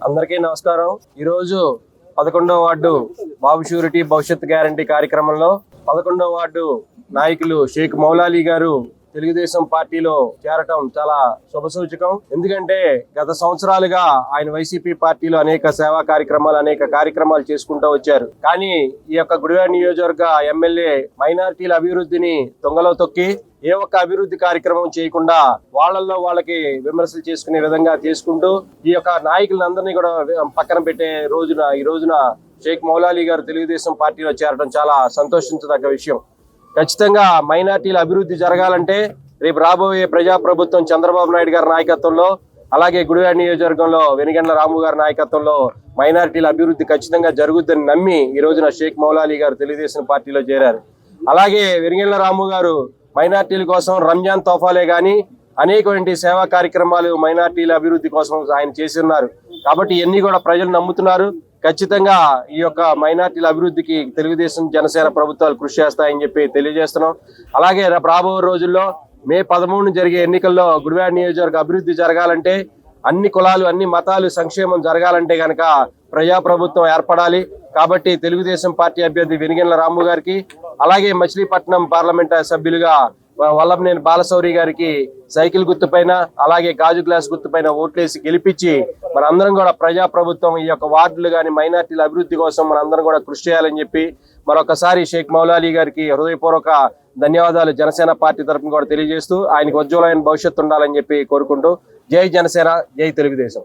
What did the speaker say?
అందరికీ నమస్కారం. ఈరోజు పదకొండవ వార్డు బాబు షూరిటీ భవిష్యత్ గ్యారంటీ కార్యక్రమంలో పదకొండవ వార్డు నాయకులు షేక్ మౌలాలీ గారు తెలుగుదేశం పార్టీలో చేరటం చాలా శుభసూచకం. ఎందుకంటే గత సంవత్సరాలుగా ఆయన వైసీపీ పార్టీలో అనేక సేవా కార్యక్రమాలు అనేక కార్యక్రమాలు చేసుకుంటూ వచ్చారు. కానీ ఈ యొక్క గుడివాడ నియోజకవర్గ ఎమ్మెల్యే మైనార్టీల అభివృద్ధిని తొంగలో తొక్కి ఏ ఒక్క అభివృద్ధి కార్యక్రమం చేయకుండా వాళ్ళల్లో వాళ్ళకి విమర్శలు చేసుకునే విధంగా చేసుకుంటూ ఈ యొక్క నాయకులందరినీ కూడా పక్కన పెట్టే రోజున ఈ రోజున షేక్ మౌలాలి గారు తెలుగుదేశం పార్టీలో చేరడం చాలా సంతోషించదగ్గ విషయం. ఖచ్చితంగా మైనార్టీల అభివృద్ధి జరగాలంటే రేపు రాబోయే ప్రజాప్రభుత్వం చంద్రబాబు నాయుడు గారి నాయకత్వంలో అలాగే గుడివాడ నియోజకవర్గంలో వెనుగండ్ల రాము గారి నాయకత్వంలో మైనార్టీల అభివృద్ధి ఖచ్చితంగా జరుగుద్దని నమ్మి ఈ రోజున షేక్ మౌలాలి గారు తెలుగుదేశం పార్టీలో చేరారు. అలాగే వెనుగండ్ల రాము గారు మైనార్టీల కోసం రంజాన్ తోఫాలే కానీ అనేకమైన సేవా కార్యక్రమాలు మైనార్టీల అభివృద్ధి కోసం ఆయన చేసి ఉన్నారు. కాబట్టి ఇవన్నీ కూడా ప్రజలు నమ్ముతున్నారు. ఖచ్చితంగా ఈ యొక్క మైనార్టీల అభివృద్ధికి తెలుగుదేశం జనసేన ప్రభుత్వాలు కృషి చేస్తాయని చెప్పి తెలియజేస్తున్నాం. అలాగే రేపు రాబో రోజుల్లో మే పదమూడు జరిగే ఎన్నికల్లో గుడివాడ నియోజకవర్గ అభివృద్ధి జరగాలంటే అన్ని కులాలు అన్ని మతాలు సంక్షేమం జరగాలంటే కనుక ప్రజాప్రభుత్వం ఏర్పడాలి. కాబట్టి తెలుగుదేశం పార్టీ అభ్యర్థి వెనిగెండ్ల రాము గారికి అలాగే మచిలీపట్నం పార్లమెంట్ సభ్యులుగా వల్లభనేని బాలశౌరి గారికి సైకిల్ గుర్తుపైన అలాగే గాజు గ్లాస్ గుర్తుపైన ఓట్లేసి గెలిపించి మనందరం కూడా ప్రజా ప్రభుత్వం ఈ యొక్క వార్డులు కానీ మైనార్టీల అభివృద్ధి కోసం మనందరం కూడా కృషి చేయాలని చెప్పి మరొకసారి షేక్ మౌలాలీ గారికి హృదయపూర్వక ధన్యవాదాలు జనసేన పార్టీ తరఫున కూడా తెలియజేస్తూ ఆయనకు ఉజ్వలమైన భవిష్యత్తు ఉండాలని చెప్పి కోరుకుంటూ జై జనసేన జై తెలుగుదేశం.